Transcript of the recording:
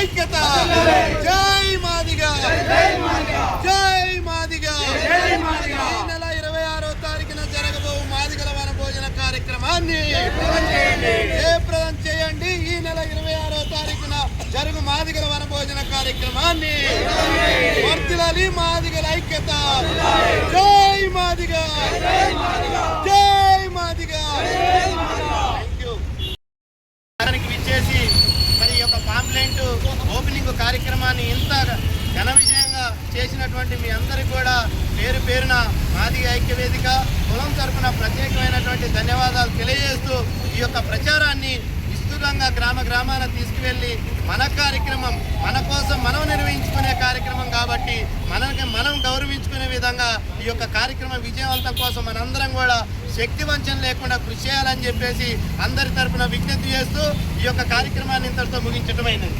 ఐక్యత. జై మాదిగ. జై మాదిగ. ఈ నెల ఇరవై ఆరో తారీఖున జరగబో మాదిగల వన భోజన కార్యక్రమాన్ని. జయప్రదం చేయండి. ఈ నెల ఇరవై ఆరో తారీఖున జరుగు మాదిగల వన భోజన కార్యక్రమాన్ని. వర్తిలాలి మాదిగల ఐక్యత. జై మాదిగ జై మాదిగ థ్యాంక్ యూ దానికి విచ్చేసి మరి ఈ యొక్క పాంప్లెంట్ ఓపెనింగ్ కార్యక్రమాన్ని ఇంత ఘన విజయంగా చేసినటువంటి మీ అందరికీ కూడా పేరు పేరున మాది ఐక్యవేదిక. కులం తరపున ప్రత్యేకమైనటువంటి ధన్యవాదాలు తెలియజేస్తూ ఈ యొక్క ప్రచారాన్ని విస్తృతంగా గ్రామ గ్రామాన తీసుకువెళ్ళి మన కార్యక్రమం మన కోసం మనం నిర్వహించుకునే కార్యక్రమం కాబట్టి మనకి మనం గౌరవించుకునే విధంగా ఈ యొక్క కార్యక్రమం విజయవంతం కోసం మనందరం కూడా శక్తి వంచన లేకుండా కృషి చేయాలని చెప్పేసి అందరి తరఫున విజ్ఞప్తి చేస్తూ ఈ యొక్క కార్యక్రమాన్ని ఇంతటితో ముగించడమైనది